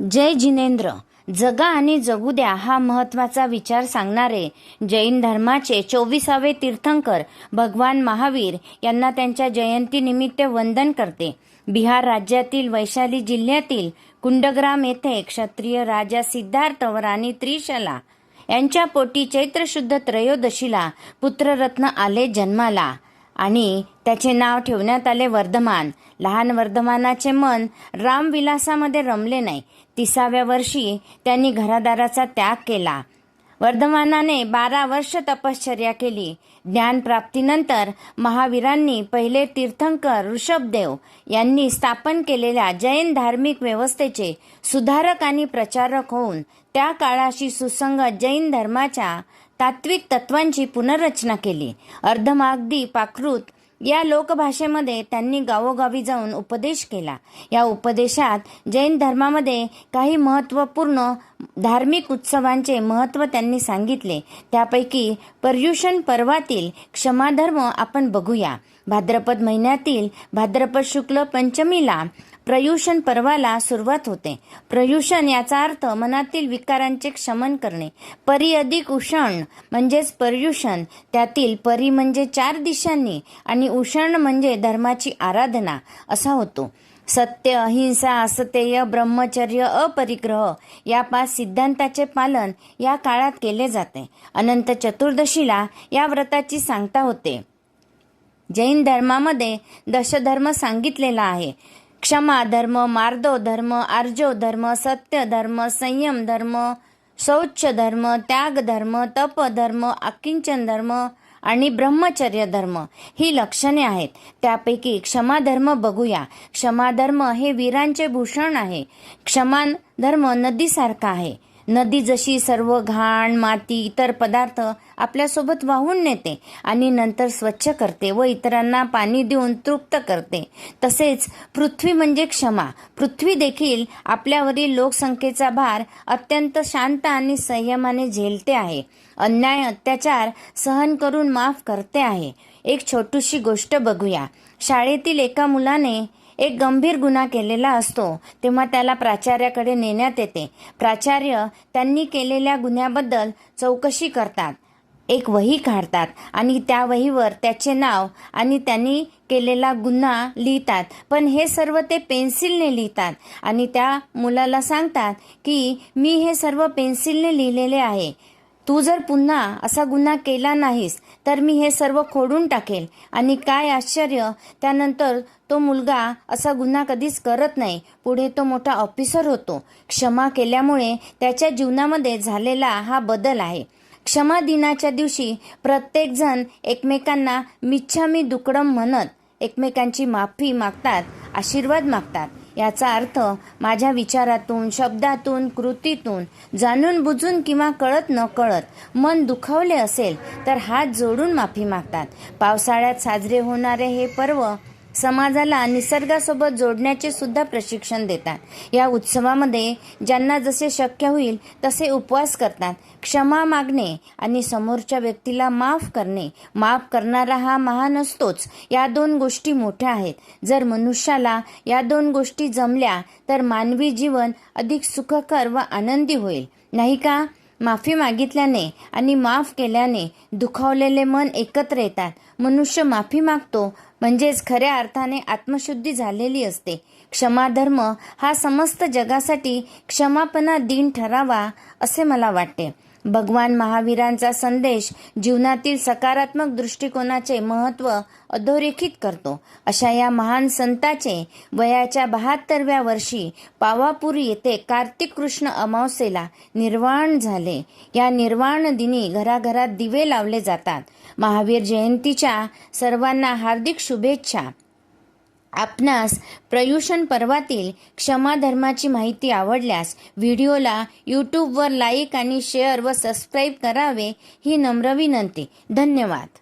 जय जिनेंद्र. जगा आणि जगू द्या हा महत्त्वाचा विचार सांगणारे जैन धर्माचे चोवीसावे तीर्थंकर भगवान महावीर यांना त्यांच्या जयंतीनिमित्त वंदन करते. बिहार राज्यातील वैशाली जिल्ह्यातील कुंडग्राम येथे क्षत्रिय राजा सिद्धार्थ व राणी त्रिशला यांच्या पोटी चैत्र शुद्ध त्रयोदशीला पुत्ररत्न आले जन्माला. आणि त्याचे नाव ठेवण्यात आले वर्धमान. लहान वर्धमानाचे मन रामविलासामध्ये रमले नाही. तिसाव्या वर्षी त्यांनी घरादाराचा त्याग केला. वर्धमानाने बारा वर्ष तपश्चर्या केली. ज्ञानप्राप्तीनंतर महावीरांनी पहिले तीर्थंकर ऋषभदेव यांनी स्थापन केलेल्या जैन धार्मिक व्यवस्थेचे सुधारक आणि प्रचारक होऊन त्या काळाशी सुसंगत जैन धर्माच्या तात्विक तत्वांची पुनर्रचना केली. अर्धमागदी पाकृत या लोकभाषेमध्ये त्यांनी गावोगावी जाऊन उपदेश केला. या उपदेशात जैन धर्मामध्ये काही महत्त्वपूर्ण धार्मिक उत्सवांचे महत्त्व त्यांनी सांगितले. त्यापैकी पर्युषण पर्वातील क्षमाधर्म आपण बघूया. भाद्रपद महिन्यातील भाद्रपद शुक्ल पंचमीला प्रयुषण पर्वाला सुरुवात होते. प्रयुषण याचा अर्थ मनातील विकारांचे क्षमन करणे. परी अधिक उषण म्हणजेच पर्युषण त्यातील परी म्हणजे चार दिशांनी आणि उषण म्हणजे धर्माची आराधना असा होतो. सत्य अहिंसा असतेय ब्रह्मचर्य अपरिग्रह या पाच सिद्धांताचे पालन या काळात केले जाते. अनंत चतुर्दशीला या व्रताची सांगता होते. जैन धर्मामध्ये दशधर्म सांगितलेला आहे. क्षमा धर्म मार्दो धर्म आर्जव धर्म सत्य धर्म संयम धर्म शौच धर्म त्याग धर्म तप धर्म आकिंचन धर्म आणि ब्रह्मचर्य धर्म ही लक्षणे आहेत त्यापैकी क्षमा धर्म बघूया क्षमा धर्म हे वीरांचे भूषण आहे क्षमान धर्म नदीसारखा आहे नदी जशी सर्व घाण माती इतर पदार्थ आपल्यासोबत वाहून नेते आणि नंतर स्वच्छ करते व इतरांना पाणी देऊन तृप्त करते. तसेच पृथ्वी म्हणजे क्षमा. पृथ्वी देखील आपल्यावरील लोकसंख्येचा भार अत्यंत शांत आणि संयमाने झेलते आहे. अन्याय अत्याचार सहन करून माफ करते आहे. एक छोटीशी गोष्ट बघूया. शाळेतील एका मुलाने एक गंभीर गुन्हा केलेला असतो तेव्हा त्याला प्राचार्याकडे नेण्यात येते. प्राचार्य त्यांनी केलेल्या गुन्ह्याबद्दल चौकशी करतात एक वही काढतात आणि त्या वहीवर त्याचे नाव आणि त्यांनी केलेला गुन्हा लिहितात. पण हे सर्व ते पेन्सिलने लिहितात आणि त्या मुलाला सांगतात की मी हे सर्व पेन्सिलने लिहिलेले आहे. तू जर पुन्हा असा गुन्हा केला नाहीस तर मी हे सर्व खोडून टाकेल. आणि काय आश्चर्य त्यानंतर तो मुलगा असा गुन्हा कधीच करत नाही. पुढे तो मोठा ऑफिसर होतो. क्षमा केल्यामुळे त्याच्या जीवनामध्ये झालेला हा बदल आहे. क्षमा दिनाच्या दिवशी प्रत्येकजण एकमेकांना मिच्छामी दुकडम म्हणत एकमेकांची माफी मागतात आशीर्वाद मागतात. याचा अर्थ माझ्या विचारातून शब्दातून कृतीतून जाणून बुजून किंवा कळत न कळत मन दुखावले असेल तर हात जोडून माफी मागतात. पावसाळ्यात साजरे होणारे हे पर्व समाजाला निसर्गासोबत जोडण्याचे सुद्धा प्रशिक्षण देतात. या उत्सवामध्ये ज्यांना जसे शक्य होईल तसे उपवास करतात. क्षमा मागणे आणि समोरच्या व्यक्तीला माफ करणे. माफ करणारा हा महान असतोच. या दोन गोष्टी मोठ्या आहेत. जर मनुष्याला या दोन गोष्टी जमल्या तर मानवी जीवन अधिक सुखकर व आनंदी होईल. नाही का? माफी मागितल्याने आणि माफ केल्याने दुखावलेले मन एकत्र येतात. मनुष्य माफी मागतो म्हणजेच खऱ्या अर्थाने आत्मशुद्धी झालेली असते. क्षमाधर्म हा समस्त जगासाठी क्षमापणा दिन ठरावा असे मला वाटते. भगवान महावीरांचा संदेश जीवनातील सकारात्मक दृष्टिकोनाचे महत्त्व अधोरेखित करतो. अशा या महान संताचे वयाच्या बहात्तरव्या वर्षी पावापूर येथे कार्तिक कृष्ण अमावस्येला निर्वाण झाले. या निर्वाण दिनी घराघरात दिवे लावले जातात. महावीर जयंतीच्या सर्वांना हार्दिक शुभेच्छा. आपणास प्रयुषण पर्वातील क्षमाधर्माची माहिती आवडल्यास व्हिडिओला यूट्यूबवर लाईक आणि शेअर व सबस्क्राईब करावे ही नम्र विनंती. धन्यवाद.